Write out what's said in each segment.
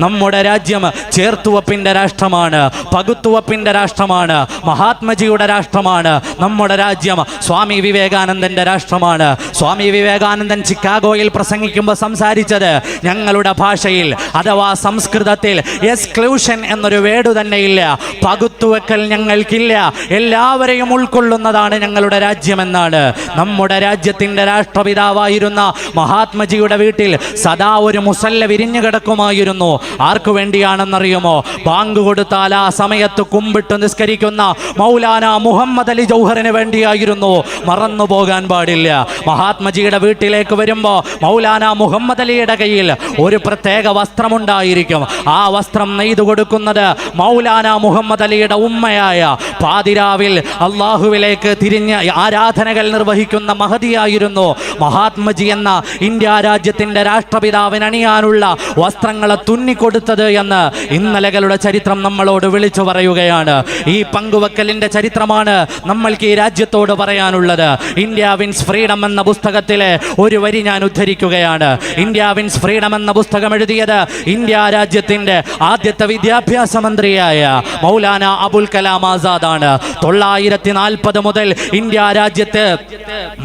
നമ്മുടെ രാജ്യം ചേർത്തുവപ്പിന്റെ രാഷ്ട്രമാണ് പകുത്തുവപ്പിന്റെ രാഷ്ട്രമാണ് മഹാത്മജിയുടെ രാഷ്ട്രമാണ്. നമ്മുടെ രാജ്യം സ്വാമി വിവേകാനന്ദന്റെ രാഷ്ട്രമാണ്. സ്വാമി വിവേകാനന്ദൻ ചിക്കാഗോയിൽ പ്രസംഗിക്കുമ്പോൾ സംസാരിച്ചത് ഞങ്ങളുടെ ഭാഷയിൽ അഥവാ സംസ്കൃതത്തിൽ എക്സ്ക്ലൂഷൻ എന്നൊരു വേട് തന്നെയില്ല. പകുത്തുവെക്കൽ ഞങ്ങൾക്കില്ല. എല്ലാവരെയും ഉൾക്കൊള്ളുന്നതാണ് ഞങ്ങളുടെ രാജ്യമെന്നാണ്. നമ്മുടെ രാജ്യത്തിന്റെ രാഷ്ട്രപിതാവായിരുന്ന മഹാത്മജിയുടെ വീട്ടിൽ സദാ ഒരു മുസല്ല വിരിഞ്ഞു കിടക്കുമായിരുന്നു. ആർക്കു വേണ്ടിയാണെന്നറിയുമോ? ബാങ്ക് കൊടുത്താൽ ആ സമയത്ത് കുമ്പിട്ട് നിസ്കരിക്കുന്ന മൗലാന മുഹമ്മദ് അലി ജൗഹറിന് വേണ്ടിയായിരുന്നു. മറന്നു പോകാൻ പാടില്ല. മഹാത്മജിയുടെ വീട്ടിലേക്ക് വരുമ്പോൾ മൗലാന മുഹമ്മദ് അലിയുടെ കയ്യിൽ ഒരു പ്രത്യേക വസ്ത്രമുണ്ടായിരിക്കും. ആ വസ്ത്രം നെയ്തു കൊടുക്കുന്നത് മൗലാന മുഹമ്മദ് അലിയുടെ ഉമ്മയായ പാതിരാവിൽ അള്ളാഹുവിലേക്ക് തിരിഞ്ഞ് ആരാധനകൾ നിർവഹിക്കുന്ന മഹതിയായിരുന്നു. മഹാത്മജി എന്ന ഇന്ത്യ രാജ്യത്തിന്റെ രാഷ്ട്രപിതാവിനണിയാനുള്ള വസ്ത്രങ്ങളെ വസ്ത്രങ്ങളെ തുന്നിക്കൊടുത്തത് എന്ന് ഇന്നലകളുടെ ചരിത്രം നമ്മളോട് വിളിച്ചു പറയുകയാണ്. ഈ പങ്കുവെക്കലിന്റെ ചരിത്രമാണ് നമ്മൾക്ക് ഈ രാജ്യത്തോട് പറയാനുള്ളത്. ഇന്ത്യ വിൻസ് ഫ്രീഡം എന്ന പുസ്തകത്തിലെ ഒരു വരി ഞാൻ ഉദ്ധരിക്കുകയാണ്. ഇന്ത്യ വിൻസ് ഫ്രീഡം എന്ന പുസ്തകം എഴുതിയത് ഇന്ത്യ രാജ്യത്തിന്റെ ആദ്യത്തെ വിദ്യാഭ്യാസ മന്ത്രിയായ മൗലാന അബുൽ കലാം ആസാദ് ആണ് തൊള്ളായിരത്തി നാൽപ്പത് മുതൽ ഇന്ത്യ രാജ്യത്ത്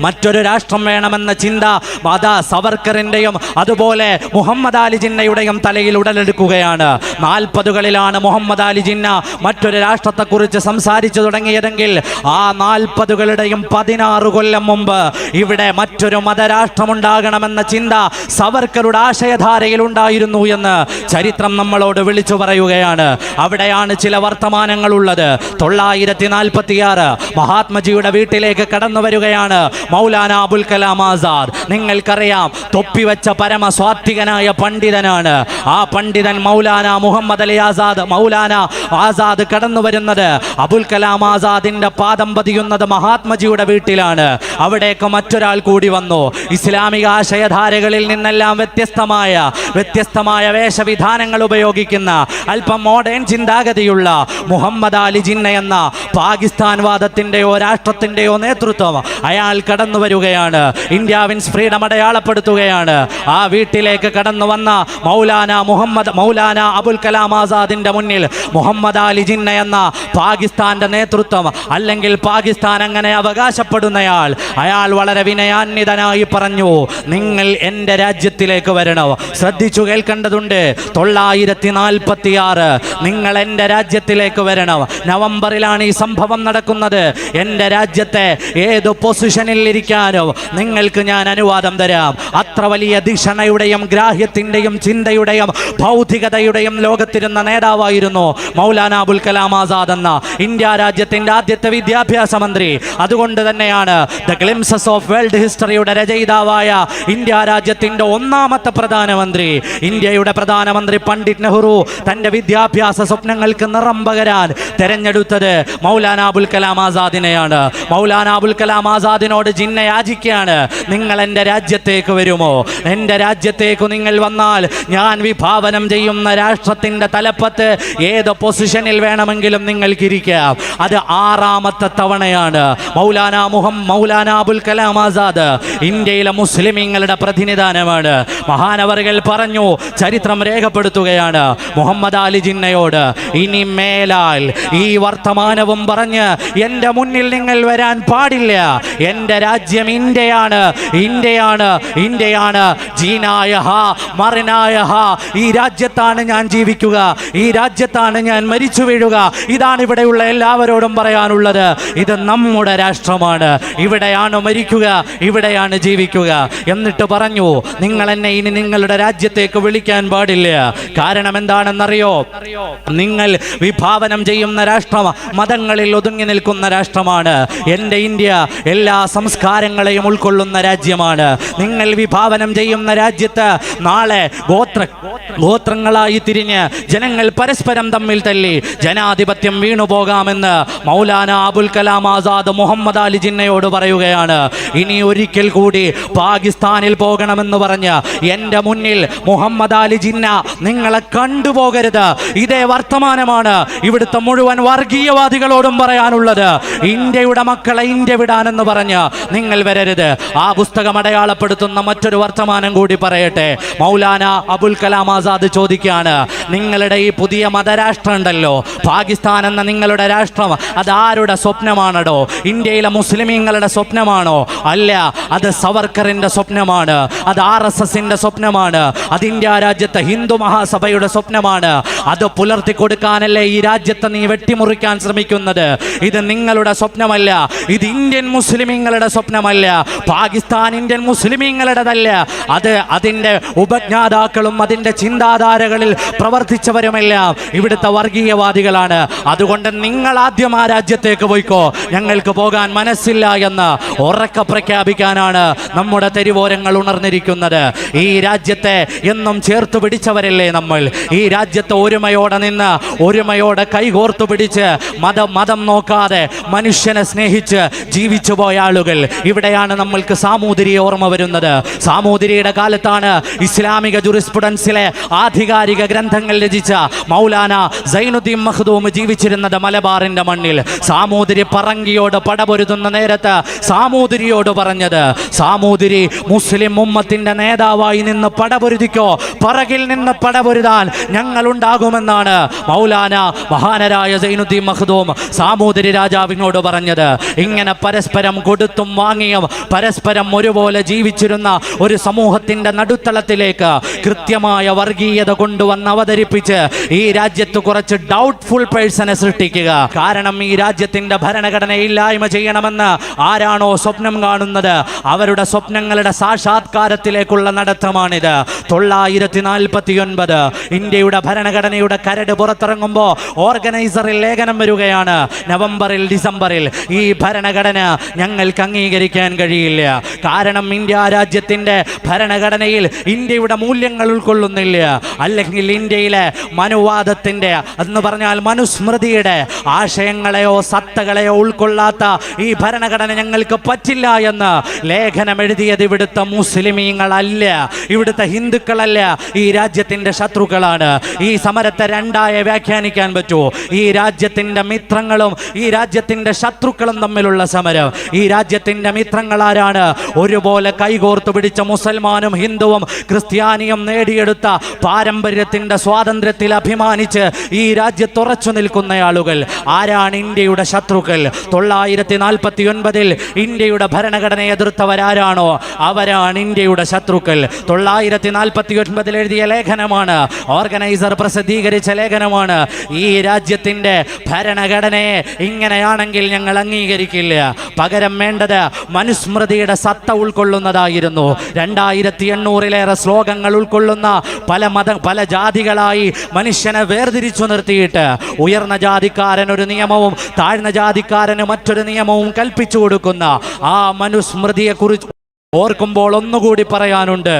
മറ്റൊരു രാഷ്ട്രം വേണമെന്ന ചിന്ത മാതാ സവർക്കറിന്റെയും അതുപോലെ മുഹമ്മദ് അലി ജിന്നയുടെയും തലയിൽ ഉടലെടുക്കുകയാണ് നാൽപ്പതുകളിലാണ് മുഹമ്മദ് അലി ജിന്ന. മറ്റൊരു രാഷ്ട്രത്തെക്കുറിച്ച് സംസാരിച്ചു തുടങ്ങിയതെങ്കിൽ ആ നാൽപ്പതുകളുടെയും പതിനാറ് കൊല്ലം മുമ്പ് ഇവിടെ മറ്റൊരു മതരാഷ്ട്രമുണ്ടാകണമെന്ന ചിന്ത സവർക്കറുടെ ആശയധാരയിൽ ഉണ്ടായിരുന്നു എന്ന് ചരിത്രം നമ്മളോട് വിളിച്ചു പറയുകയാണ്. അവിടെയാണ് ചില വർത്തമാനങ്ങൾ ഉള്ളത് തൊള്ളായിരത്തി നാൽപ്പത്തിയാറ് മഹാത്മജിയുടെ വീട്ടിലേക്ക് കടന്നു വരികയാണ് മൗലാന അബുൽ കലാം ആസാദ്. നിങ്ങൾക്കറിയാം തൊപ്പിവെച്ച പരമ സ്വാത്വികനായ പണ്ഡിതനാണ്. ആ പണ്ഡിതൻ മൗലാന മുഹമ്മദ് അലി ആസാദ് മൗലാന ആസാദ് കടന്നു വരുന്നത്. അബുൽ കലാം ആസാദിന്റെ പാദം പതിയുന്നത് മഹാത്മജിയുടെ വീട്ടിലാണ്. അവിടേക്ക് മറ്റൊരാൾ കൂടി വന്നു. ഇസ്ലാമിക ആശയധാരകളിൽ നിന്നെല്ലാം വ്യത്യസ്തമായ വ്യത്യസ്തമായ വേഷവിധാനങ്ങൾ ഉപയോഗിക്കുന്ന അല്പം മോഡേൺ ചിന്താഗതിയുള്ള മുഹമ്മദ് അലി ജിന്ന എന്ന പാകിസ്ഥാൻ വാദത്തിന്റെയോ രാഷ്ട്രത്തിന്റെയോ നേതൃത്വം അയാൾ കടന്നു വരികയാണ്. ഇന്ത്യ വിൻസ് ഫ്രീഡം അടയാളപ്പെടുത്തുകയാണ്. ആ വീട്ടിലേക്ക് കടന്നു വന്ന മൗലാന മുഹമ്മദ് മൗലാന അബുൽ കലാം ആസാദിന്റെ മുന്നിൽ മുഹമ്മദ് അലി ജിന്ന എന്ന പാകിസ്ഥാന്റെ നേതൃത്വം അല്ലെങ്കിൽ പാകിസ്ഥാൻ അങ്ങനെ അവകാശപ്പെടുന്നയാൾ അയാൾ വളരെ വിനയാന്വിതനായി പറഞ്ഞു നിങ്ങൾ എന്റെ രാജ്യത്തിലേക്ക് വരണം. ശ്രദ്ധിച്ചു കേൾക്കേണ്ടതുണ്ട് തൊള്ളായിരത്തി നാൽപ്പത്തി ആറ് നിങ്ങൾ എന്റെ രാജ്യത്തിലേക്ക് വരണം. നവംബറിലാണ് ഈ സംഭവം നടക്കുന്നത്. എന്റെ രാജ്യത്തെ ഏത് പൊസിഷനിൽ ഇരിക്കാനോ നിങ്ങൾക്ക് ഞാൻ അനുവാദം തരാം. അത്ര വലിയ ധിഷണയുടെയും ഗ്രാഹ്യത്തിന്റെയും ചിന്തയുടെയും ഭൗതികതയുടെയും ലോകത്തിരുന്ന നേതാവായിരുന്നു മൗലാന അബുൽ കലാം ആസാദ് എന്ന ഇന്ത്യ രാജ്യത്തിന്റെ ആദ്യത്തെ വിദ്യാഭ്യാസ മന്ത്രി. അതുകൊണ്ട് തന്നെയാണ് ദ ഗ്ലിംസസ് ഓഫ് വേൾഡ് ഹിസ്റ്ററിയുടെ രചയിതാവായ ഇന്ത്യ രാജ്യത്തിന്റെ ഒന്നാമത്തെ പ്രധാനമന്ത്രി. ഇന്ത്യയുടെ പ്രധാനമന്ത്രി പണ്ഡിറ്റ് നെഹ്റു തന്റെ വിദ്യാഭ്യാസ സ്വപ്നങ്ങൾക്ക് നിറം പകരാൻ തെരഞ്ഞെടുത്തത് മൗലാന അബുൽ കലാം ആസാദിനെയാണ്. മൗലാന അബുൽ കലാം ആസാദിനോട് ജിന്ന യാചിക്കുകയാണ്. നിങ്ങൾ എന്റെ രാജ്യത്തേക്ക് വരുമോ? എന്റെ രാജ്യത്തേക്ക് നിങ്ങൾ വന്നാൽ ഞാൻ വിഭാവനം ചെയ്യുന്ന രാഷ്ട്രത്തിന്റെ തലപ്പത്ത് ഏത് പൊസിഷനിൽ വേണമെങ്കിലും നിങ്ങൾക്ക് ഇരിക്കാം അത് ആറാമത്തെ തവണയാണ്. മൗലാന മുഹം മൗലാന അബുൽ കലാം ആസാദ് ഇന്ത്യയിലെ മുസ്ലിമീങ്ങളുടെ പ്രതിനിധാനമാണ്. മഹാനവറുകൾ പറഞ്ഞു ചരിത്രം രേഖപ്പെടുത്തുകയാണ് മുഹമ്മദ് അലി ജിന്നയോട്. ഇനി മേലാൽ ഈ വർത്തമാനവും പറഞ്ഞ് എന്റെ മുന്നിൽ നിങ്ങൾ വരാൻ പാടില്ല. എന്റെ രാജ്യം ഇന്ത്യയാണ് ഇന്ത്യയാണ് ഇന്ത്യയാണ്. ജീനായ ഹാ മറിനായ ഹാ ഈ രാജ്യത്താണ് ഞാൻ ജീവിക്കുക. ഈ രാജ്യത്താണ് ഞാൻ മരിച്ചു വീഴുക. ഇതാണ് ഇവിടെയുള്ള എല്ലാവരോടും പറയാനുള്ളത്. ഇത് നമ്മുടെ രാഷ്ട്രമാണ്. ഇവിടെയാണ് മരിക്കുക. ഇവിടെയാണ് ജീവിക്കുക. എന്നിട്ട് പറഞ്ഞു നിങ്ങൾ എന്നെ ഇനി നിങ്ങളുടെ രാജ്യത്തേക്ക് വിളിക്കാൻ പാടില്ല. കാരണം എന്താണെന്നറിയോ? നിങ്ങൾ വിഭാവനം ചെയ്യുന്ന രാഷ്ട്രം മതങ്ങളിൽ ഒതുങ്ങി നിൽക്കുന്ന രാഷ്ട്രമാണ്. എന്റെ ഇന്ത്യ എല്ലാ സംസ്കാരങ്ങളെയും ഉൾക്കൊള്ളുന്ന രാജ്യമാണ്. നിങ്ങൾ വിഭാവനം ചെയ്യുന്ന രാജ്യത്ത് നാളെ ഗോത്ര ഗോത്രങ്ങളായി തിരിഞ്ഞ് ജനങ്ങൾ പരസ്പരം തമ്മിൽ തല്ലി. ജനാധിപത്യം വീണുപോകാമെന്ന് മൗലാന അബുൽ കലാം ആസാദ് മുഹമ്മദ് അലി ജിന്നയോട് പറയുകയാണ്. ഇനി ഒരിക്കൽ കൂടി പാകിസ്ഥാനിൽ പോകണമെന്ന് പറഞ്ഞ് എന്റെ മുന്നിൽ മുഹമ്മദ് അലി ജിന്ന നിങ്ങളെ കണ്ടുപോകരുത്. ഇതേ വർത്തമാനമാണ് ഇവിടുത്തെ മുഴുവൻ വർഗീയവാദികളോടും പറയാനുള്ളത്. ഇന്ത്യയുടെ മക്കളെ ഇന്ത്യ വിടാനെന്ന് പറഞ്ഞ് നിങ്ങൾ വരരുത്. ആ പുസ്തകം അടയാളപ്പെടുത്തുന്ന മറ്റൊരു വർത്തമാനം കൂടി പറയട്ടെ. മൗലാന അബുൽ കലാം ആസാദ് മുഹമ്മദ് ചോദിക്കുകയാണ് നിങ്ങളുടെ ഈ പുതിയ മതരാഷ്ട്രം ഉണ്ടല്ലോ പാകിസ്ഥാൻ എന്ന നിങ്ങളുടെ രാഷ്ട്രം അത് ആരുടെ സ്വപ്നമാണോ ഇന്ത്യയിലെ മുസ്ലിമീങ്ങളുടെ സ്വപ്നമാണോ? അല്ല അത് സവർക്കറിന്റെ സ്വപ്നമാണ് അത് ആർ എസ് എസിന്റെ സ്വപ്നമാണ് അത് ഇന്ത്യ രാജ്യത്തെ ഹിന്ദു മഹാസഭയുടെ സ്വപ്നമാണ്. അത് പുലർത്തി കൊടുക്കാനല്ലേ ഈ രാജ്യത്തെ നീ വെട്ടിമുറിക്കാൻ ശ്രമിക്കുന്നത്? ഇത് നിങ്ങളുടെ സ്വപ്നമല്ല ഇത് ഇന്ത്യൻ മുസ്ലിമീങ്ങളുടെ സ്വപ്നമല്ല പാകിസ്ഥാൻ ഇന്ത്യൻ മുസ്ലിമീങ്ങളുടേതല്ല. അത് അതിന്റെ ഉപജ്ഞാതാക്കളും അതിന്റെ ചിന്താധാരകളിൽ പ്രവർത്തിച്ചവരുമെല്ലാം. ഇവിടുത്തെ വർഗീയവാദികളാണ്. അതുകൊണ്ട് നിങ്ങൾ ആദ്യം ആ രാജ്യത്തേക്ക് പോയിക്കോ. ഞങ്ങൾക്ക് പോകാൻ മനസ്സില്ല എന്ന് ഉറക്ക പ്രഖ്യാപിക്കാനാണ് നമ്മുടെ തെരുവോരങ്ങൾ ഉണർന്നിരിക്കുന്നത്. ഈ രാജ്യത്തെ എന്നും ചേർത്ത് പിടിച്ചവരല്ലേ നമ്മൾ? ഈ രാജ്യത്തെ ഒരുമയോടെ നിന്ന് ഒരുമയോടെ കൈകോർത്തു പിടിച്ച് മതം മതം നോക്കാതെ മനുഷ്യനെ സ്നേഹിച്ച് ജീവിച്ചു പോയ ആളുകൾ ഇവിടെയാണ് നമ്മൾക്ക് സാമൂതിരിയെ ഓർമ്മ വരുന്നത്. സാമൂതിരിയുടെ കാലത്താണ് ഇസ്ലാമിക ജുറിസ്പ്രുഡൻസിലെ ആധികാരിക ഗ്രന്ഥങ്ങൾ രചിച്ച മൗലാന സൈനുദ്ദീൻ മഖ്ദൂം ജീവിച്ചിരുന്നത് മലബാറിന്റെ മണ്ണിൽ. സാമൂതിരി പറങ്കിയോട് പടപൊരുതുന്ന നേരത്ത് സാമൂതിരിയോട് പറഞ്ഞത് സാമൂതിരി മുസ്ലിം ഉമ്മത്തിന്റെ നേതാവായി നിന്ന് പടപൊരുതിക്കോ? പറകിൽ നിന്ന് പടപൊരുതാൻ ഞങ്ങൾ ഉണ്ടാകുമെന്നാണ് മൗലാന മഹാനരായ സൈനുദ്ദീൻ മഹ്ദൂം സാമൂതിരി രാജാവിനോട് പറഞ്ഞത്. ഇങ്ങനെ പരസ്പരം കൊടുത്തും വാങ്ങിയും പരസ്പരം ഒരുപോലെ ജീവിച്ചിരുന്ന ഒരു സമൂഹത്തിന്റെ നടുത്തളത്തിലേക്ക് കൃത്യമായ വർഗീയത കൊണ്ടുവന്ന് അവതരിപ്പിച്ച് ഈ രാജ്യത്ത് കുറച്ച് ഡൗട്ട്ഫുൾ പേഴ്സണെ സൃഷ്ടിക്കുക. കാരണം ഈ രാജ്യത്തിന്റെ ഭരണഘടന ഇല്ലായ്മ ചെയ്യണമെന്ന് ആരാണോ സ്വപ്നം കാണുന്നത്? അവരുടെ സ്വപ്നങ്ങളുടെ സാക്ഷാത്കാരത്തിലേക്കുള്ള നടത്തമാണിത്. തൊള്ളായിരത്തി നാൽപ്പത്തി ഒൻപത് ഇന്ത്യയുടെ ഭരണഘടനയുടെ കരട് പുറത്തിറങ്ങുമ്പോൾ ഓർഗനൈസറിൽ ലേഖനം വരികയാണ്. നവംബറിൽ ഡിസംബറിൽ ഈ ഭരണഘടന ഞങ്ങൾക്ക് അംഗീകരിക്കാൻ കഴിയില്ല. കാരണം ഇന്ത്യ രാജ്യത്തിന്റെ ഭരണഘടനയിൽ ഇന്ത്യയുടെ മൂല്യങ്ങൾ ഉൾക്കൊള്ളുന്നില്ല. അല്ലെങ്കിൽ ഇന്ത്യയിലെ മനുവാദത്തിന്റെ എന്ന് പറഞ്ഞാൽ മനുസ്മൃതിയുടെ ആശയങ്ങളെയോ സത്തകളെയോ ഉൾക്കൊള്ളാത്ത ഈ ഭരണഘടന ഞങ്ങൾക്ക് പറ്റില്ല എന്ന് ലേഖനം എഴുതിയത് ഇവിടുത്തെ മുസ്ലിമീങ്ങളല്ല ഇവിടുത്തെ ഹിന്ദുക്കളല്ല ഈ രാജ്യത്തിന്റെ ശത്രുക്കളാണ്. ഈ സമരത്തെ രണ്ടായി വ്യാഖ്യാനിക്കാൻ പറ്റുമോ ഈ രാജ്യത്തിന്റെ മിത്രങ്ങളും ഈ രാജ്യത്തിന്റെ ശത്രുക്കളും തമ്മിലുള്ള സമരം. ഈ രാജ്യത്തിന്റെ മിത്രങ്ങൾ ആരാണ് ഒരുപോലെ കൈകോർത്തു പിടിച്ച മുസൽമാനും ഹിന്ദുവും ക്രിസ്ത്യാനിയും നേടിയെടുത്ത പാരമ്പര്യത്തിന്റെ സ്വാതന്ത്ര്യത്തിൽ അഭിമാനിച്ച് ഈ രാജ്യത്ത് ഉറച്ചു നിൽക്കുന്ന ആളുകൾ ആരാണ് ഇന്ത്യയുടെ ശത്രുക്കൾ? തൊള്ളായിരത്തി നാൽപ്പത്തി ഒൻപതിൽ ഇന്ത്യയുടെ ഭരണഘടനയെ എതിർത്തവരാരാണോ? അവരാണ് ഇന്ത്യയുടെ ശത്രുക്കൾ. തൊള്ളായിരത്തി നാൽപ്പത്തി ഒൻപതിൽ എഴുതിയ ലേഖനമാണ് ഓർഗനൈസർ പ്രസിദ്ധീകരിച്ച ലേഖനമാണ്. ഈ രാജ്യത്തിന്റെ ഭരണഘടനയെ ഇങ്ങനെയാണെങ്കിൽ ഞങ്ങൾ അംഗീകരിക്കില്ല. പകരം വേണ്ടത് മനുസ്മൃതിയുടെ സത്ത ഉൾക്കൊള്ളുന്നതായിരുന്നു. രണ്ടായിരത്തി എണ്ണൂറിലേറെ ശ്ലോകങ്ങൾ ഉൾക്കൊള്ളുന്ന പല മത പല ജാതികളായി മനുഷ്യനെ വേർതിരിച്ചു നിർത്തിയിട്ട് ഉയർന്ന ജാതിക്കാരൻ ഒരു നിയമവും താഴ്ന്ന ജാതിക്കാരന് മറ്റൊരു നിയമവും കൽപ്പിച്ചു കൊടുക്കുന്ന ആ മനുസ്മൃതിയെക്കുറിച്ച് ഓർക്കുമ്പോൾ ഒന്നുകൂടി പറയാനുണ്ട്.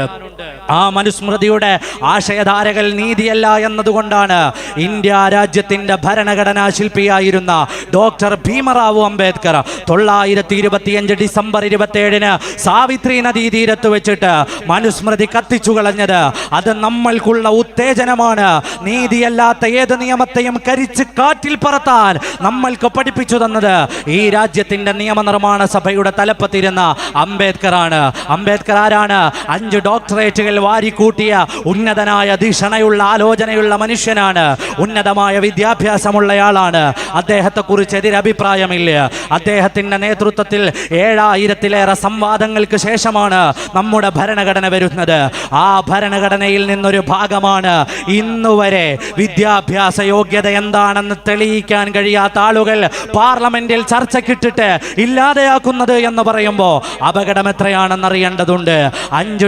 ആ മനുസ്മൃതിയുടെ ആശയധാരകൾ നീതിയല്ല എന്നതുകൊണ്ടാണ് ഇന്ത്യ രാജ്യത്തിന്റെ ഭരണഘടനാ ശില്പിയായിരുന്ന ഡോക്ടർ ഭീമറാവു അംബേദ്കർ തൊള്ളായിരത്തി ഇരുപത്തിയഞ്ച് ഡിസംബർ ഇരുപത്തിയേഴിന് സാവിത്രി നദീ തീരത്ത് വെച്ചിട്ട് മനുസ്മൃതി കത്തിച്ചു കളഞ്ഞത്. അത് നമ്മൾക്കുള്ള ഉത്തേജനമാണ്. നീതിയല്ലാത്ത ഏത് നിയമത്തെയും കരിച്ച് കാറ്റിൽ പറത്താൻ നമ്മൾക്ക് പഠിപ്പിച്ചു തന്നത് ഈ രാജ്യത്തിന്റെ നിയമനിർമ്മാണ സഭയുടെ തലപ്പത്തിരുന്ന അംബേദ്കർ ആണ് അംബേദ്കർ ആരാണ്? അഞ്ച് ഡോക്ടറേറ്റുകൾ വാരിക്കൂട്ടിയ ഉന്നതനായ ധിഷണയുള്ള ആലോചനയുള്ള മനുഷ്യനാണ്. ഉന്നതമായ വിദ്യാഭ്യാസമുള്ളയാളാണ്. അദ്ദേഹത്തെക്കുറിച്ച് എതിരഭിപ്രായമില്ല അദ്ദേഹത്തിന്റെ നേതൃത്വത്തിൽ ഏഴായിരത്തിലേറെ സംവാദങ്ങൾക്ക് ശേഷമാണ് നമ്മുടെ ഭരണഘടന വരുന്നത്. ആ ഭരണഘടനയിൽ നിന്നൊരു ഭാഗമാണ് ഇന്നുവരെ വിദ്യാഭ്യാസ യോഗ്യത എന്താണെന്ന് തെളിയിക്കാൻ കഴിയാത്ത ആളുകൾ പാർലമെന്റിൽ ചർച്ചക്കിട്ടിട്ട് ഇല്ലാതെയാക്കുന്നത് എന്ന് പറയുമ്പോൾ അപകടം എത്രയാണെന്ന് അറിയേണ്ടതുണ്ട് അഞ്ച്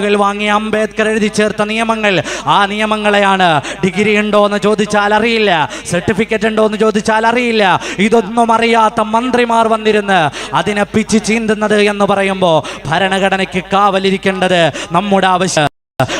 ഡോക്ടറേറ്റുകൾ വാങ്ങി അംബേദ്കർ എഴുതി ചേർത്ത നിയമങ്ങൾ. ആ നിയമങ്ങളെയാണ് ഡിഗ്രി ഉണ്ടോ എന്ന് ചോദിച്ചാൽ അറിയില്ല സർട്ടിഫിക്കറ്റ് ഉണ്ടോ എന്ന് ചോദിച്ചാൽ അറിയില്ല. ഇതൊന്നും അറിയാത്ത മന്ത്രിമാർ വന്നിരുന്ന് അതിനെ പിച്ച് ചീന്തുന്നത് എന്ന് പറയുമ്പോൾ ഭരണഘടനയ്ക്ക് കാവലിരിക്കേണ്ടത് നമ്മുടെ ആവശ്യം.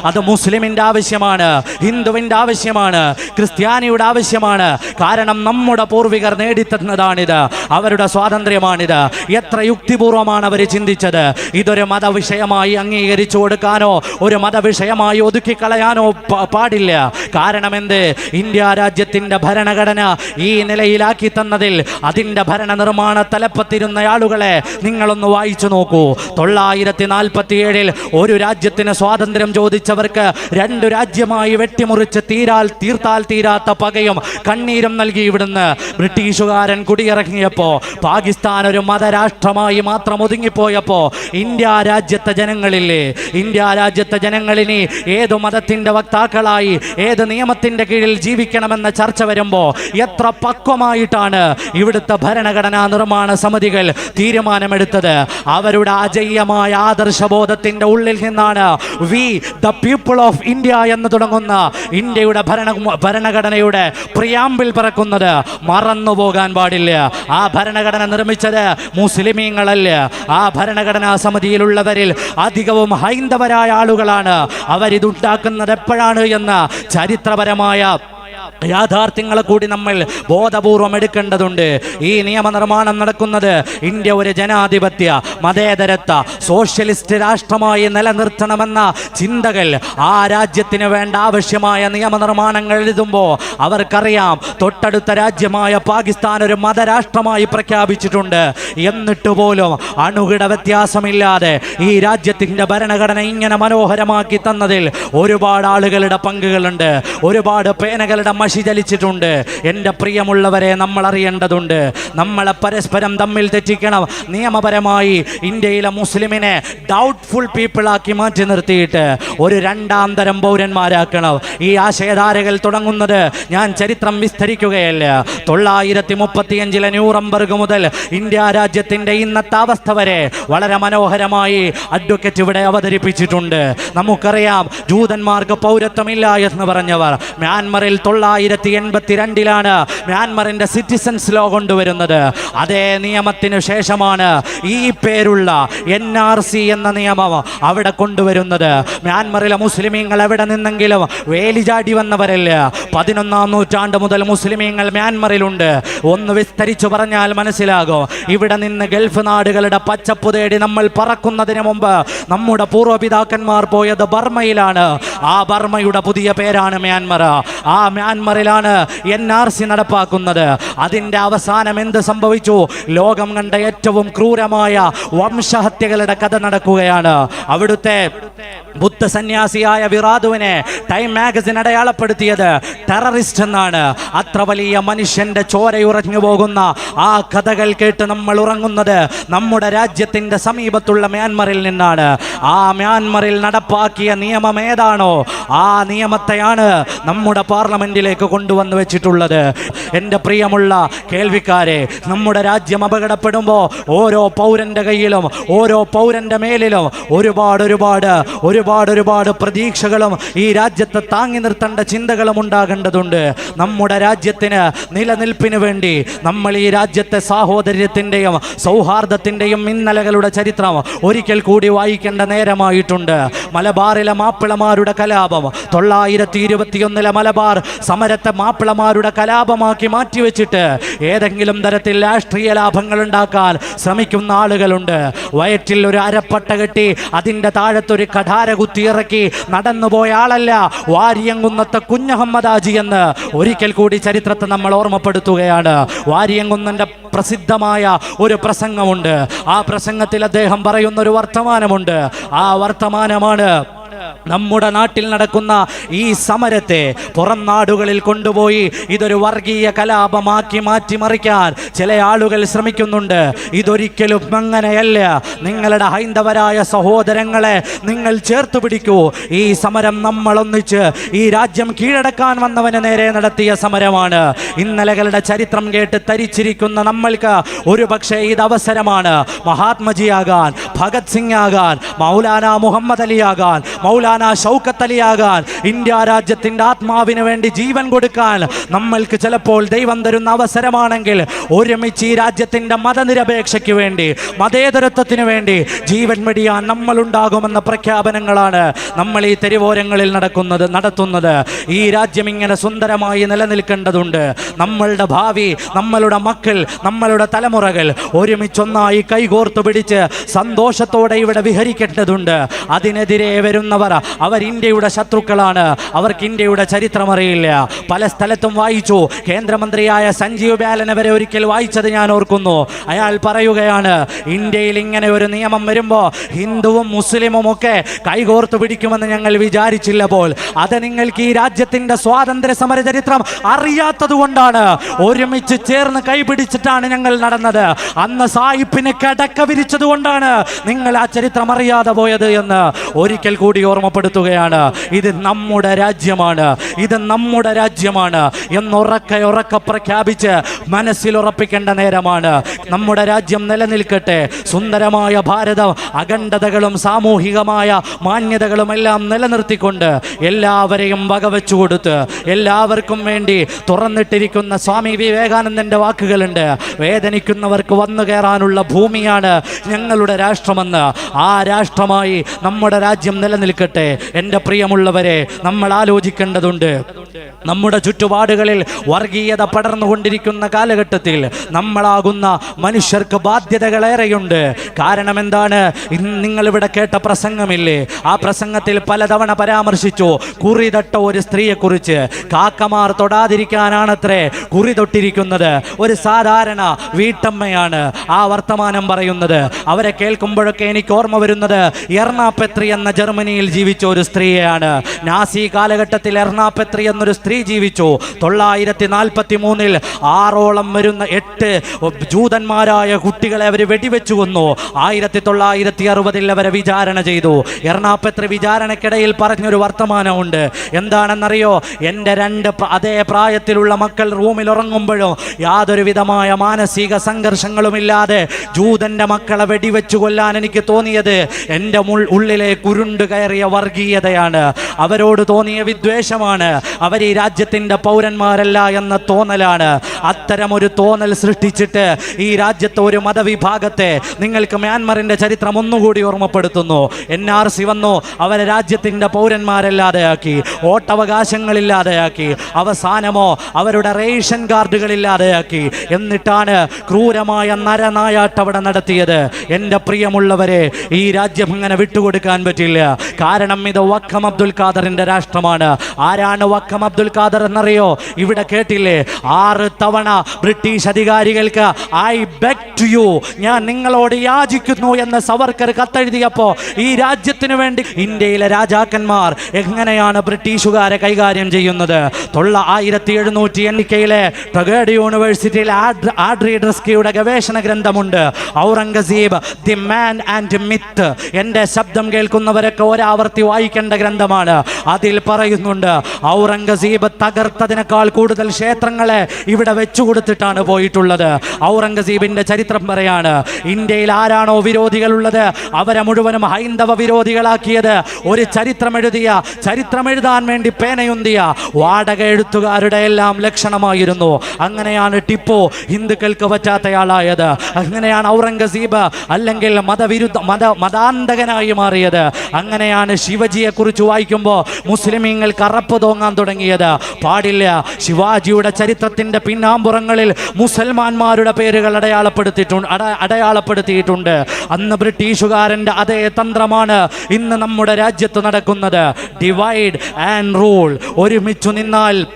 അത് മുസ്ലിമിന്റെ ആവശ്യമാണ് ഹിന്ദുവിന്റെ ആവശ്യമാണ് ക്രിസ്ത്യാനിയുടെ ആവശ്യമാണ്. കാരണം നമ്മുടെ പൂർവികർ നേടിത്തന്നതാണിത് അവരുടെ സ്വാതന്ത്ര്യമാണിത്. എത്ര യുക്തിപൂർവമാണ് അവർ ചിന്തിച്ചത്? ഇതൊരു മതവിഷയമായി അംഗീകരിച്ചു കൊടുക്കാനോ ഒരു മതവിഷയമായി ഒതുക്കിക്കളയാനോ പാടില്ല. കാരണം എന്ത്? ഇന്ത്യ രാജ്യത്തിന്റെ ഭരണഘടന ഈ നിലയിലാക്കി തന്നതിൽ അതിന്റെ ഭരണ നിർമ്മാണ തലപ്പത്തിരുന്ന ആളുകളെ നിങ്ങളൊന്ന് വായിച്ചു നോക്കൂ. തൊള്ളായിരത്തി നാൽപ്പത്തി ഏഴിൽ ഒരു രാജ്യത്തിന് സ്വാതന്ത്ര്യം ചോദിച്ചു ചോദിച്ചവർക്ക് രണ്ടു രാജ്യമായി വെട്ടിമുറിച്ച് തീരാൽ തീർത്താൽ തീരാത്ത പകയും കണ്ണീരും നൽകി ഇവിടുന്ന്. ബ്രിട്ടീഷുകാരൻ കുടിയിറങ്ങിയപ്പോ പാകിസ്ഥാൻ ഒരു മതരാഷ്ട്രമായി മാത്രം ഒതുങ്ങിപ്പോയപ്പോ ഇന്ത്യ രാജ്യത്തെ ജനങ്ങളില്ലേ? ഇന്ത്യ രാജ്യത്തെ ജനങ്ങളിനി ഏതു മതത്തിന്റെ വക്താക്കളായി ഏത് നിയമത്തിന്റെ കീഴിൽ ജീവിക്കണമെന്ന ചർച്ച വരുമ്പോ എത്ര പക്വമായിട്ടാണ് ഇവിടുത്തെ ഭരണഘടനാ നിർമ്മാണ സമിതികൾ തീരുമാനമെടുത്തത്. അവരുടെ അജയ്യമായ ആദർശബോധത്തിന്റെ ഉള്ളിൽ നിന്നാണ് we the people of India എന്ന് തുടങ്ങുന്ന ഇന്ത്യയുടെ ഭരണ ഭരണഘടനയുടെ പ്രിയാമ്പിൽ പറക്കുന്നത് മറന്നു പോകാൻ പാടില്ല. ആ ഭരണഘടന നിർമ്മിച്ചത് മുസ്ലിമീങ്ങളല്ല? ആ ഭരണഘടനാ സമിതിയിലുള്ളവരിൽ അധികവും ഹൈന്ദവരായ ആളുകളാണ്. അവരിതുണ്ടാക്കുന്നത് എപ്പോഴാണ് എന്ന ചരിത്രപരമായ യാഥാർത്ഥ്യങ്ങളെ കൂടി നമ്മൾ ബോധപൂർവം എടുക്കേണ്ടതുണ്ട്. ഈ നിയമനിർമ്മാണം നടക്കുന്നത് ഇന്ത്യ ഒരു ജനാധിപത്യ മതേതരത്വ സോഷ്യലിസ്റ്റ് രാഷ്ട്രമായി നിലനിർത്തണമെന്ന ചിന്തകൾ ആ രാജ്യത്തിന് വേണ്ട ആവശ്യമായ നിയമനിർമ്മാണങ്ങൾ എഴുതുമ്പോൾ അവർക്കറിയാം തൊട്ടടുത്ത രാജ്യമായ പാകിസ്ഥാൻ ഒരു മതരാഷ്ട്രമായി പ്രഖ്യാപിച്ചിട്ടുണ്ട്. എന്നിട്ട് പോലും അണുകിട വ്യത്യാസമില്ലാതെ ഈ രാജ്യത്തിന്റെ ഭരണഘടന ഇങ്ങനെ മനോഹരമാക്കി തന്നതിൽ ഒരുപാട് ആളുകളുടെ പങ്കുകളുണ്ട്. ഒരുപാട് പേനകളുടെ മഷി ചലിച്ചിട്ടുണ്ട് എന്റെ പ്രിയമുള്ളവരെ നമ്മൾ അറിയേണ്ടതുണ്ട് നമ്മളെ പരസ്പരം തമ്മിൽ തെറ്റിക്കണം. നിയമപരമായി ഇന്ത്യയിലെ മുസ്ലിമിനെ ഡൗട്ട്ഫുൾ പീപ്പിളാക്കി മാറ്റി നിർത്തിയിട്ട് ഒരു രണ്ടാം തരം പൗരന്മാരാക്കണം. ഈ ആശയധാരകൾ തുടങ്ങുന്നത് ഞാൻ ചരിത്രം വിസ്തരിക്കുകയല്ല. തൊള്ളായിരത്തി മുപ്പത്തിയഞ്ചിലെ ന്യൂറംബർഗ് മുതൽ ഇന്ത്യ രാജ്യത്തിന്റെ ഇന്നത്തെ അവസ്ഥ വരെ വളരെ മനോഹരമായി അഡ്വക്കേറ്റ് ഇവിടെ അവതരിപ്പിച്ചിട്ടുണ്ട്. നമുക്കറിയാം ജൂതന്മാർക്ക് പൗരത്വമില്ല എന്ന് പറഞ്ഞവർ. മ്യാൻമറിൽ തൊള്ളായിരത്തി എൺപത്തി രണ്ടിലാണ് മ്യാൻമറിന്റെ സിറ്റിസൻസ് ലോ കൊണ്ടുവരുന്നത്. അതേ നിയമത്തിന് ശേഷമാണ് ഈ പേരുള്ള എൻ ആർ സി എന്ന നിയമം അവിടെ കൊണ്ടുവരുന്നത്. മ്യാൻമറിലെ മുസ്ലിമീങ്ങൾ എവിടെ നിന്നെങ്കിലും വേലിചാടി വന്നവരല്ല പതിനൊന്നാം നൂറ്റാണ്ട് മുതൽ മുസ്ലിമീങ്ങൾ മ്യാൻമറിലുണ്ട്. ഒന്ന് വിസ്തരിച്ചു പറഞ്ഞാൽ മനസ്സിലാകും. ഇവിടെ നിന്ന് ഗൾഫ് നാടുകളുടെ പച്ചപ്പ് തേടി നമ്മൾ പറക്കുന്നതിന് മുമ്പ് നമ്മുടെ പൂർവപിതാക്കന്മാർ പോയത് ബർമയിലാണ്. ആ ബർമയുടെ പുതിയ പേരാണ് മ്യാൻമർ. ആ മ്യാൻമറിലാണ് എൻ ആർ സി നടപ്പാക്കുന്നത്. അതിന്റെ അവസാനം എന്ത് സംഭവിച്ചു? ലോകം കണ്ട ഏറ്റവും ക്രൂരമായ വംശഹത്യകളുടെ കഥ നടക്കുകയാണ്. അവിടുത്തെ ബുദ്ധ സന്യാസിയായ വിറാദുവിനെ ടൈം മാഗസിൻ അടയാളപ്പെടുത്തിയത് ടെററിസ്റ്റ് എന്നാണ്. അത്ര വലിയ മനുഷ്യന്റെ ചോരയുറഞ്ഞു പോകുന്ന ആ കഥകൾ കേട്ട് നമ്മൾ ഉറങ്ങുന്നത് നമ്മുടെ രാജ്യത്തിന്റെ സമീപത്തുള്ള മ്യാൻമറിൽ നിന്നാണ്. ആ മ്യാൻമറിൽ നടപ്പാക്കിയ നിയമം ഏതാണോ? ആ നിയമത്തെയാണ് നമ്മുടെ പാർലമെന്റിലേക്ക് കൊണ്ടുവന്ന് വെച്ചിട്ടുള്ളത്. എന്റെ പ്രിയമുള്ള കേൾവിക്കാരെ നമ്മുടെ രാജ്യം അപകടപ്പെടുമ്പോൾ ഓരോ പൗരന്റെ കയ്യിലും ഓരോ പൗരന്റെ മേലിലും ഒരുപാട് ഒരുപാട് ഒരുപാട് ഒരുപാട് പ്രതീക്ഷകളും ഈ രാജ്യത്തെ താങ്ങി നിർത്തേണ്ട ചിന്തകളും ഉണ്ടാകേണ്ടതുണ്ട്. നമ്മുടെ രാജ്യത്തിന് നിലനിൽപ്പിന് വേണ്ടി നമ്മൾ ഈ രാജ്യത്തെ സാഹോദര്യത്തിന്റെയും സൗഹാർദ്ദത്തിന്റെയും ഇന്നലകളുടെ ചരിത്രം ഒരിക്കൽ കൂടി വായിക്കേണ്ട നേരമായിട്ടുണ്ട്. മലബാറിലെ മാപ്പിളമാരുടെ കലാപം തൊള്ളായിരത്തി ഇരുപത്തിയൊന്നിലെ മലബാർ സമരത്തെ മാപ്പിളമാരുടെ കലാപമാക്കി മാറ്റിവെച്ചിട്ട് ഏതെങ്കിലും തരത്തിൽ രാഷ്ട്രീയ ലാഭങ്ങൾ ഉണ്ടാക്കാൻ ശ്രമിക്കുന്ന ആളുകളുണ്ട്. വയറ്റിൽ ഒരു അരപ്പട്ട കെട്ടി അതിന്റെ താഴത്തൊരു കഠാര കുത്തിയിറക്കി നടന്നുപോയ ആളല്ല വാരിയങ്കുന്നത്തെ കുഞ്ഞഹമ്മദാജി എന്ന് ഒരിക്കൽ കൂടി ചരിത്രത്തെ നമ്മൾ ഓർമ്മപ്പെടുത്തുകയാണ്. വാര്യങ്കുന്നന്റെ പ്രസിദ്ധമായ ഒരു പ്രസംഗമുണ്ട്. ആ പ്രസംഗത്തിൽ അദ്ദേഹം പറയുന്ന ഒരു വർത്തമാനമുണ്ട്. ആ വർത്തമാനമാണ് നമ്മുടെ നാട്ടിൽ നടക്കുന്ന ഈ സമരത്തെ പുറം നാടുകളിൽ കൊണ്ടുപോയി ഇതൊരു വർഗീയ കലാപമാക്കി മാറ്റിമറിക്കാൻ ചില ആളുകൾ ശ്രമിക്കുന്നുണ്ട്. ഇതൊരിക്കലും അങ്ങനെയല്ല. നിങ്ങളുടെ ഹൈന്ദവരായ സഹോദരങ്ങളെ നിങ്ങൾ ചേർത്ത് പിടിക്കൂ. ഈ സമരം നമ്മളൊന്നിച്ച് ഈ രാജ്യം കീഴടക്കാൻ വന്നവന് നേരെ നടത്തിയ സമരമാണ്. ഇന്നലകളുടെ ചരിത്രം കേട്ട് തരിച്ചിരിക്കുന്ന നമ്മൾക്ക് ഒരു പക്ഷേ ഇത് അവസരമാണ് മഹാത്മജിയാകാൻ ഭഗത് സിംഗ് ആകാൻ മൗലാന മുഹമ്മദ് അലിയാകാൻ ആകാൻ മൗലാന ആ ശൗക്കത്തലിയാകാൻ. ഇന്ത്യ രാജ്യത്തിന്റെ ആത്മാവിന് വേണ്ടി ജീവൻ കൊടുക്കാൻ നമ്മൾക്ക് ചിലപ്പോൾ ദൈവം തരുന്ന അവസരമാണെങ്കിൽ ഒരുമിച്ച് ഈ രാജ്യത്തിന്റെ മതനിരപേക്ഷയ്ക്ക് വേണ്ടി മതേതരത്വത്തിന് വേണ്ടി ജീവൻ വെടിയാൻ നമ്മളുണ്ടാകുമെന്ന പ്രഖ്യാപനങ്ങളാണ് നമ്മൾ ഈ തെരുവോരങ്ങളിൽ നടക്കുന്നത് നടത്തുന്നത്. ഈ രാജ്യം ഇങ്ങനെ സുന്ദരമായി നിലനിൽക്കേണ്ടതുണ്ട്. നമ്മളുടെ ഭാവി നമ്മളുടെ മക്കൾ നമ്മളുടെ തലമുറകൾ ഒരുമിച്ചൊന്നായി കൈകോർത്തു പിടിച്ച് സന്തോഷത്തോടെ ഇവിടെ വിഹരിക്കേണ്ടതുണ്ട്. അതിനെതിരെ വരുന്നവർ അവർ ഇന്ത്യയുടെ ശത്രുക്കളാണ്. അവർക്ക് ഇന്ത്യയുടെ ചരിത്രം അറിയില്ല പല സ്ഥലത്തും വായിച്ചു. കേന്ദ്രമന്ത്രിയായ സഞ്ജീവ് ബാലൻ വരെ ഒരിക്കൽ വായിച്ചത് ഞാൻ ഓർക്കുന്നു. അയാൾ പറയുകയാണ് ഇന്ത്യയിൽ ഇങ്ങനെ ഒരു നിയമം വരുമ്പോൾ ഹിന്ദുവും മുസ്ലിമും ഒക്കെ കൈകോർത്ത് പിടിക്കുമെന്ന് ഞങ്ങൾ വിചാരിച്ചില്ല പോൽ. അത് നിങ്ങൾക്ക് ഈ രാജ്യത്തിന്റെ സ്വാതന്ത്ര്യ സമര ചരിത്രം അറിയാത്തത് കൊണ്ടാണ്. ഒരുമിച്ച് ചേർന്ന് കൈപിടിച്ചിട്ടാണ് ഞങ്ങൾ നടന്നത്. അന്ന് സായിപ്പിന് കിടക്ക വിരിച്ചത് കൊണ്ടാണ് നിങ്ങൾ ആ ചരിത്രം അറിയാതെ പോയത് എന്ന്. ഒരിക്കൽ കൂടി ഓർമ്മപ്പെടുത്തുകയാണ്. ഇത് നമ്മുടെ രാജ്യമാണ്. ഇത് നമ്മുടെ രാജ്യമാണ് എന്നുറക്കെ ഉറക്കെ പ്രഖ്യാപിച്ച് മനസ്സിൽ ഉറപ്പിക്കേണ്ട നേരമാണ്. നമ്മുടെ രാജ്യം നിലനിൽക്കട്ടെ. സുന്ദരമായ ഭാരതം അഖണ്ഡതകളും സാമൂഹികമായ മാന്യതകളും എല്ലാം നിലനിർത്തിക്കൊണ്ട് എല്ലാവരെയും വകവെച്ചു കൊടുത്ത് എല്ലാവർക്കും വേണ്ടി തുറന്നിട്ടിരിക്കുന്ന സ്വാമി വിവേകാനന്ദന്റെ വാക്കുകളുണ്ട്. വേദനിക്കുന്നവർക്ക് വന്നു കയറാനുള്ള ഭൂമിയാണ് ഞങ്ങളുടെ രാഷ്ട്രമെന്ന്. ആ രാഷ്ട്രമായി നമ്മുടെ രാജ്യം നിലനിൽക്കട്ടെ. എന്റെ പ്രിയമുള്ളവരെ നമ്മൾ ആലോചിക്കേണ്ടതുണ്ട്. നമ്മുടെ ചുറ്റുപാടുകളിൽ വർഗീയത പടർന്നുകൊണ്ടിരിക്കുന്ന കാലഘട്ടത്തിൽ നമ്മളാകുന്ന മനുഷ്യർക്ക് ബാധ്യതകളേറെയുണ്ട്. കാരണം എന്താണ്? നിങ്ങളിവിടെ കേട്ട പ്രസംഗമില്ലേ? ആ പ്രസംഗത്തിൽ പലതവണ പരാമർശിച്ചു കുറി തട്ട ഒരു സ്ത്രീയെക്കുറിച്ച്. കാക്കമാർ തൊടാതിരിക്കാനാണത്രേ കുറി തൊട്ടിരിക്കുന്നത്. ഒരു സാധാരണ വീട്ടമ്മയാണ് ആ വർത്തമാനം പറയുന്നത്. അവരെ കേൾക്കുമ്പോഴൊക്കെ എനിക്ക് ഓർമ്മ വരുന്നത് എർണാപെത്രി എന്ന ജർമ്മനിയിൽ ജീവിച്ച ഒരു സ്ത്രീയാണ്. നാസി കാലഘട്ടത്തിൽ എർണാപെത്രി എന്നൊരു സ്ത്രീ ജീവിച്ചു. തൊള്ളായിരത്തി നാൽപ്പത്തി മൂന്നിൽ ആറോളം വരുന്ന എട്ട് ജൂതന്മാരായ കുട്ടികളെ അവർ വെടിവെച്ചു കൊന്നു. ആയിരത്തി തൊള്ളായിരത്തി അറുപതിൽ അവരെ വിചാരണ ചെയ്തു. എറണാപത്രി വിചാരണക്കിടയിൽ പറഞ്ഞൊരു വർത്തമാനമുണ്ട്. എന്താണെന്നറിയോ? എന്റെ രണ്ട് അതേ പ്രായത്തിലുള്ള മക്കൾ റൂമിൽ ഉറങ്ങുമ്പോഴും യാതൊരു വിധമായ മാനസിക സംഘർഷങ്ങളുമില്ലാതെ ജൂതന്റെ മക്കളെ വെടിവെച്ചു കൊല്ലാൻ എനിക്ക് തോന്നിയത് എന്റെ ഉള്ളിലെ കുരുണ്ട് കയറിയ വർഗീയതയാണ്. അവരോട് തോന്നിയ വിദ്വേഷമാണ്. അവർ ഈ രാജ്യത്തിന്റെ പൗരന്മാരല്ല എന്ന തോന്നലാണ്. അത്തരമൊരു തോന്നൽ സൃഷ്ടിച്ചിട്ട് ഈ രാജ്യത്തെ ഒരു മതവിഭാഗത്തെ നിങ്ങൾക്ക് മ്യാൻമറിന്റെ ചരിത്രം ഒന്നുകൂടി ഓർമ്മപ്പെടുത്തുന്നു. എൻ ആർ സി വന്നു. അവരെ രാജ്യത്തിന്റെ പൗരന്മാരല്ലാതെയാക്കി വോട്ടവകാശങ്ങളില്ലാതെയാക്കി അവസാനമോ അവരുടെ റേഷൻ കാർഡുകളില്ലാതെയാക്കി എന്നിട്ടാണ് ക്രൂരമായ നരനായാട്ട് അവിടെ നടത്തിയത്. എന്റെ പ്രിയമുള്ളവരെ ഈ രാജ്യം ഇങ്ങനെ വിട്ടുകൊടുക്കാൻ പറ്റില്ല. കാരണം ഇത് വക്കം അബ്ദുൽ ഖാദറിന്റെ രാഷ്ട്രമാണ്. ആരാണ് വക്കം അബ്ദുൽ ഖാദർ എന്നറിയോ? ഇവിടെ കേട്ടില്ലേ? ആറ് തവണ ബ്രിട്ടീഷ് അധികാരികൾക്ക് ഐ ബെക് ടു യു ഞാൻ നിങ്ങളോട് യാചിക്കുന്നു എന്ന് സവർക്കർ കത്തെഴുതിയപ്പോ ഈ രാജ്യത്തിന് വേണ്ടി ഇന്ത്യയിലെ രാജാക്കന്മാർ എങ്ങനെയാണ് ബ്രിട്ടീഷുകാരെ കൈകാര്യം ചെയ്യുന്നത്? തൊള്ള ആയിരത്തി എഴുന്നൂറ്റി എണ്ണിക്കയിലെ ട്രഗേഡ് യൂണിവേഴ്സിറ്റിയിലെ ആഡ്- ആഡ്രി ഡ്രസ്കിയുടെ ഗവേഷണ ഗ്രന്ഥമുണ്ട്. Aurangzeb the man and myth എന്റെ ശബ്ദം കേൾക്കുന്നവരൊക്കെ ഒരാവർത്തി വായിക്കേണ്ട ഗ്രന്ഥമാണ്. അതിൽ പറയുന്നുണ്ട് ഔറംഗസീബ് തകർത്തതിനേക്കാൾ കൂടുതൽ ക്ഷേത്രങ്ങളെ ഇവിടെ വെച്ചു കൊടുത്തിട്ടാണ് പോയിട്ടുള്ളത്. ഔറംഗസീബിന്റെ ചരിത്രം പറയാണ് ഇന്ത്യയിൽ ആരാണോ വിരോധികളുള്ളത് അവരെ മുഴുവനും ഹൈന്ദവ വിരോധികളാക്കിയത് ഒരു ചരിത്രം എഴുതിയ ചരിത്രം എഴുതാൻ വേണ്ടി പേനയുന്തിയ വാടക എഴുത്തുകാരുടെ എല്ലാം ലക്ഷണമായിരുന്നു. അങ്ങനെയാണ് ടിപ്പു ഹിന്ദുക്കൾക്ക് പറ്റാത്തയാളായത്. അങ്ങനെയാണ് ഔറംഗസീബ് അല്ലെങ്കിൽ മതവിരുദ്ധ മത മതാന്തകനായി മാറിയത്. അങ്ങനെയാണ് ശിവജിയെ കുറിച്ച് വായിക്കുമ്പോൾ മുസ്ലിമീങ്ങൾ കറപ്പ് തോങ്ങാൻ തുടങ്ങിയത്. പാടില്ല. ശിവാജിയുടെ ചരിത്രത്തിന്റെ പിന്നാമ്പുറങ്ങളിൽ മുസൽമാന്മാരുടെ പേരുകൾ അടയാളപ്പെടുത്തിയിട്ടുണ്ട്. അട- അടയാളപ്പെടുത്തിയിട്ടുണ്ട്. അന്ന് ബ്രിട്ടീഷുകാരന്റെ അതേ തന്ത്രമാണ് ഇന്ന് നമ്മുടെ രാജ്യത്ത് നടക്കുന്നത്. ഡിവൈഡ് ആൻഡ് റൂൾ ഒരുമിച്ചു നിന്നാൽ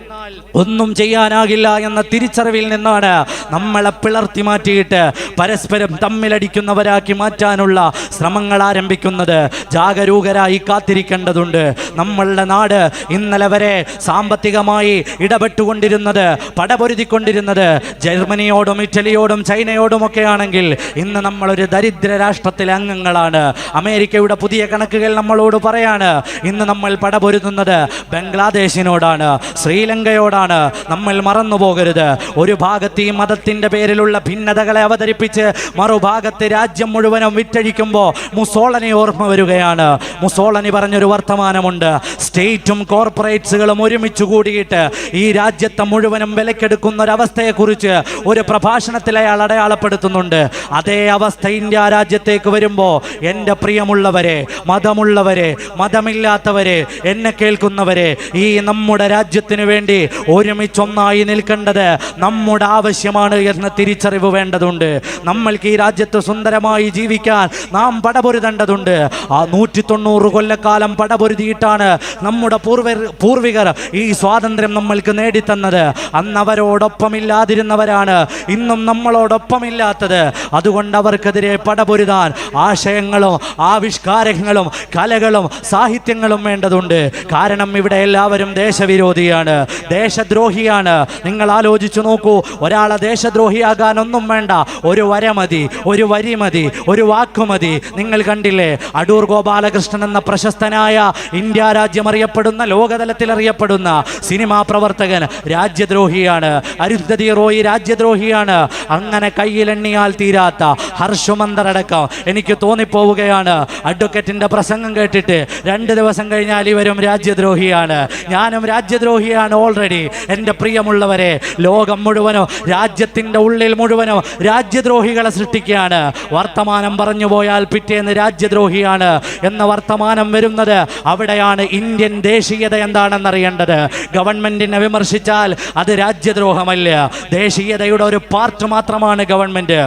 ഒന്നും ചെയ്യാനാകില്ല എന്ന തിരിച്ചറിവിൽ നിന്നാണ് നമ്മളെ പിളർത്തി മാറ്റിയിട്ട് പരസ്പരം തമ്മിലടിക്കുന്നവരാക്കി മാറ്റാനുള്ള ശ്രമങ്ങൾ ആരംഭിക്കുന്നത്. ജാഗരൂകരായി കാത്തിരിക്കേണ്ടതുണ്ട്. നമ്മളുടെ നാട് ഇന്നലെ വരെ സാമ്പത്തികമായി ഇടപെട്ടുകൊണ്ടിരുന്നത് പടപൊരുതിക്കൊണ്ടിരുന്നത് ജർമ്മനിയോടും ഇറ്റലിയോടും ചൈനയോടും ആണെങ്കിൽ ഇന്ന് നമ്മളൊരു ദരിദ്ര രാഷ്ട്രത്തിലെ അംഗങ്ങളാണ്. അമേരിക്കയുടെ പുതിയ കണക്കുകൾ നമ്മളോട് പറയാണ്. ഇന്ന് നമ്മൾ പടപൊരുതുന്നത് ബംഗ്ലാദേശിനോടാണ് ശ്രീലങ്കയോടാണ്. നമ്മൾ മറന്നു പോകരുത് ഒരു ഭാഗത്ത് ഈ മതത്തിന്റെ പേരിലുള്ള ഭിന്നതകളെ അവതരിപ്പിച്ച് മറുഭാഗത്ത് രാജ്യം മുഴുവനും വിറ്റഴിക്കുമ്പോൾ മുസോളനി ഓർമ്മ വരികയാണ്. മുസോളനി പറഞ്ഞൊരു വർത്തമാനമുണ്ട്. സ്റ്റേറ്റും കോർപ്പറേറ്റ്സുകളും ഒരുമിച്ച് കൂടിയിട്ട് ഈ രാജ്യത്തെ മുഴുവനും വിലക്കെടുക്കുന്ന ഒരവസ്ഥയെക്കുറിച്ച് ഒരു പ്രഭാഷണത്തിൽ അയാൾ അടയാളപ്പെടുത്തുന്നുണ്ട്. അതേ അവസ്ഥ ഇന്ത്യ രാജ്യത്തേക്ക് വരുമ്പോൾ എന്റെ പ്രിയമുള്ളവരെ മതമുള്ളവരെ മതമില്ലാത്തവരെ എന്നെ കേൾക്കുന്നവരെ ഈ നമ്മുടെ രാജ്യത്തിന് വേണ്ടി ഒരുമിച്ചൊന്നായി നിൽക്കേണ്ടത് നമ്മുടെ ആവശ്യമാണ് എന്ന തിരിച്ചറിവ് വേണ്ടതുണ്ട്. നമ്മൾക്ക് ഈ രാജ്യത്ത് സുന്ദരമായി ജീവിക്കാൻ നാം പടപൊരുതേണ്ടതുണ്ട്. ആ നൂറ്റി തൊണ്ണൂറ് കൊല്ലക്കാലം പടപൊരുതിയിട്ടാണ് നമ്മുടെ പൂർവ പൂർവികർ ഈ സ്വാതന്ത്ര്യം നമ്മൾക്ക് നേടിത്തന്നത്. അന്ന് അവരോടൊപ്പമില്ലാതിരുന്നവരാണ്. ഇന്നും നമ്മളോടൊപ്പമില്ലാത്തത്. അതുകൊണ്ട് അവർക്കെതിരെ പടപൊരുതാൻ ആശയങ്ങളും ആവിഷ്കാരങ്ങളും കലകളും സാഹിത്യങ്ങളും വേണ്ടതുണ്ട്. കാരണം ഇവിടെ എല്ലാവരും ദേശവിരോധിയാണ്. ദേശദ്രോഹിയാണ്. നിങ്ങൾ ആലോചിച്ചു നോക്കൂ ഒരാളെ ദേശദ്രോഹിയാകാൻ ഒന്നും വേണ്ട. ഒരു വര മതി ഒരു വരി മതി ഒരു വാക്ക് മതി. നിങ്ങൾ കണ്ടില്ലേ അടൂർ ഗോപാലകൃഷ്ണൻ എന്ന പ്രശസ്തനായ ഇന്ത്യ രാജ്യം അറിയപ്പെടുന്ന ലോകതലത്തിൽ അറിയപ്പെടുന്ന സിനിമാ പ്രവർത്തകൻ രാജ്യദ്രോഹിയാണ്. അരുന്ധതി റോയി രാജ്യദ്രോഹിയാണ്. അങ്ങനെ കയ്യിലെണ്ണിയാൽ തീരാത്ത ഹർഷമന്ദർ അടക്കം. എനിക്ക് തോന്നിപ്പോവുകയാണ്. അഡ്വക്കേറ്റിന്റെ പ്രസംഗം കേട്ടിട്ട് രണ്ട് ദിവസം കഴിഞ്ഞാൽ ഇവരും രാജ്യദ്രോഹിയാണ്. ഞാനും രാജ്യദ്രോഹിയാണ് ഓൾറെഡി എന്റെ പ്രിയമുള്ളവരെ ലോകം മുഴുവനോ രാജ്യത്തിന്റെ ഉള്ളിൽ മുഴുവനോ രാജ്യദ്രോഹികളെ സൃഷ്ടിക്കുകയാണ്. വർത്തമാനം പറഞ്ഞു പോയാൽ പിറ്റേന്ന് രാജ്യദ്രോഹിയാണ് എന്ന വർത്തമാനം വരുന്നത് അവിടെയാണ് ഇന്ത്യൻ ദേശീയത എന്താണെന്ന് അറിയേണ്ടത് ഗവൺമെന്റിനെ വിമർശിച്ചാൽ അത് രാജ്യദ്രോഹമല്ല. ദേശീയതയുടെ ഒരു പാർട്ട് മാത്രമാണ് ഗവൺമെന്റ്.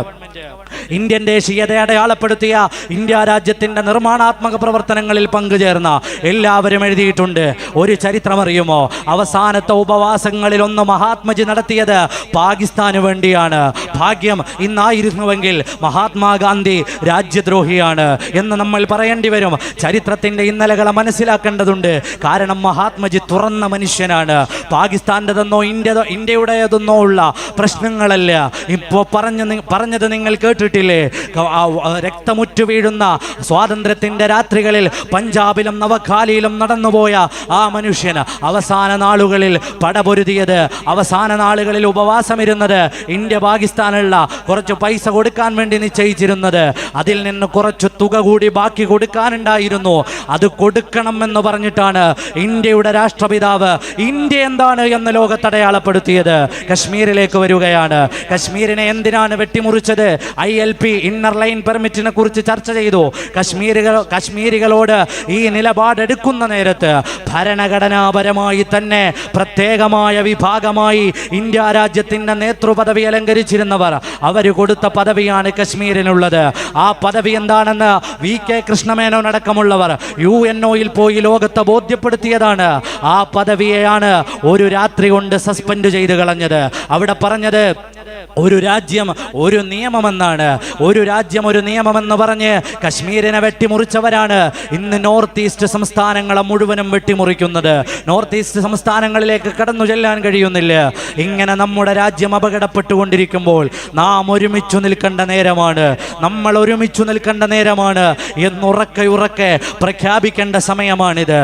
ഇന്ത്യൻ ദേശീയത അടയാളപ്പെടുത്തിയ ഇന്ത്യ രാജ്യത്തിന്റെ നിർമ്മാണാത്മക പ്രവർത്തനങ്ങളിൽ പങ്കുചേർന്ന എല്ലാവരും എഴുതിയിട്ടുണ്ട്. ഒരു ചരിത്രമറിയുമോ അവസാനത്തെ ഉപവാസങ്ങളിൽ ഒന്ന് മഹാത്മജി നടത്തിയത് പാകിസ്ഥാന് വേണ്ടിയാണ്. ഭാഗ്യം ഇന്നായിരുന്നുവെങ്കിൽ മഹാത്മാഗാന്ധി രാജ്യദ്രോഹിയാണ് എന്ന് നമ്മൾ പറയേണ്ടി വരും. ചരിത്രത്തിന്റെ ഇന്നലകളെ മനസ്സിലാക്കേണ്ടതുണ്ട്. കാരണം മഹാത്മജി തുറന്ന മനുഷ്യനാണ്. പാകിസ്ഥാന്റെതെന്നോ ഇന്ത്യ ഇന്ത്യയുടേതെന്നോ ഉള്ള പ്രശ്നങ്ങളല്ല. ഇപ്പോൾ പറഞ്ഞ പറഞ്ഞത് നിങ്ങൾ കേട്ടിട്ടില്ലേ. ആ രക്തമുറ്റു വീഴുന്ന സ്വാതന്ത്ര്യത്തിന്റെ രാത്രികളിൽ പഞ്ചാബിലും നവഖാലിയിലും നടന്നുപോയ ആ മനുഷ്യന് അവസാന നാളുകളിൽ പടപൊരുതിയത് അവസാന നാളുകളിൽ ഉപവാസമിരുന്നത് ഇന്ത്യ പാകിസ്ഥാനുള്ള കുറച്ച് പൈസ കൊടുക്കാൻ വേണ്ടി നിശ്ചയിച്ചിരുന്നത്. അതിൽ നിന്ന് കുറച്ച് തുക കൂടി ബാക്കി കൊടുക്കാനുണ്ടായിരുന്നു. അത് കൊടുക്കണം എന്ന് പറഞ്ഞിട്ടാണ് ഇന്ത്യയുടെ രാഷ്ട്രപിതാവ് ഇന്ത്യ എന്താണ് എന്ന് ലോകത്തടയാളപ്പെടുത്തിയത് കശ്മീരിലേക്ക് വരികയാണ്. കശ്മീരിനെ എന്തിനാണ് വെട്ടിമുറിച്ചത്? ഐ പി ഇന്നർ ലൈൻ പെർമിറ്റിനെ കുറിച്ച് ചർച്ച ചെയ്തു. കശ്മീരികൾ കശ്മീരികളോട് ഈ നിലപാടെടുക്കുന്ന നേരത്ത് ഭരണഘടനാപരമായി തന്നെ പ്രത്യേകമായ വിഭാഗമായി ഇന്ത്യ രാജ്യത്തിന്റെ നേതൃപദവി അലങ്കരിച്ചിരുന്നവർ അവർ കൊടുത്ത പദവിയാണ് കശ്മീരിനുള്ളത്. ആ പദവി എന്താണെന്ന് വി കെ കൃഷ്ണമേനോൻ അടക്കമുള്ളവർ യു എൻ ഒയിൽ പോയി ലോകത്തെ ബോധ്യപ്പെടുത്തിയതാണ്. ആ പദവിയെയാണ് ഒരു രാത്രി കൊണ്ട് സസ്പെൻഡ് ചെയ്ത് കളഞ്ഞത്. അവിടെ പറഞ്ഞത് ഒരു രാജ്യം ഒരു നിയമമെന്നാണ്. ഒരു രാജ്യം ഒരു നിയമമെന്ന് പറഞ്ഞ് കശ്മീരിനെ വെട്ടിമുറിച്ചവരാണ് ഇന്ന് നോർത്ത് ഈസ്റ്റ് സംസ്ഥാനങ്ങളെ മുഴുവനും വെട്ടിമുറിക്കുന്നത്. നോർത്ത് ഈസ്റ്റ് സംസ്ഥാനങ്ങളിലേക്ക് കടന്നു ചെല്ലാൻ കഴിയുന്നില്ല. ഇങ്ങനെ നമ്മുടെ രാജ്യം അപകടപ്പെട്ടുകൊണ്ടിരിക്കുമ്പോൾ നാം ഒരുമിച്ചു നിൽക്കേണ്ട നേരമാണ്. നമ്മൾ ഒരുമിച്ചു നിൽക്കേണ്ട നേരമാണ് എന്നുറക്കെ ഉറക്കെ പ്രഖ്യാപിക്കേണ്ട സമയമാണിത്.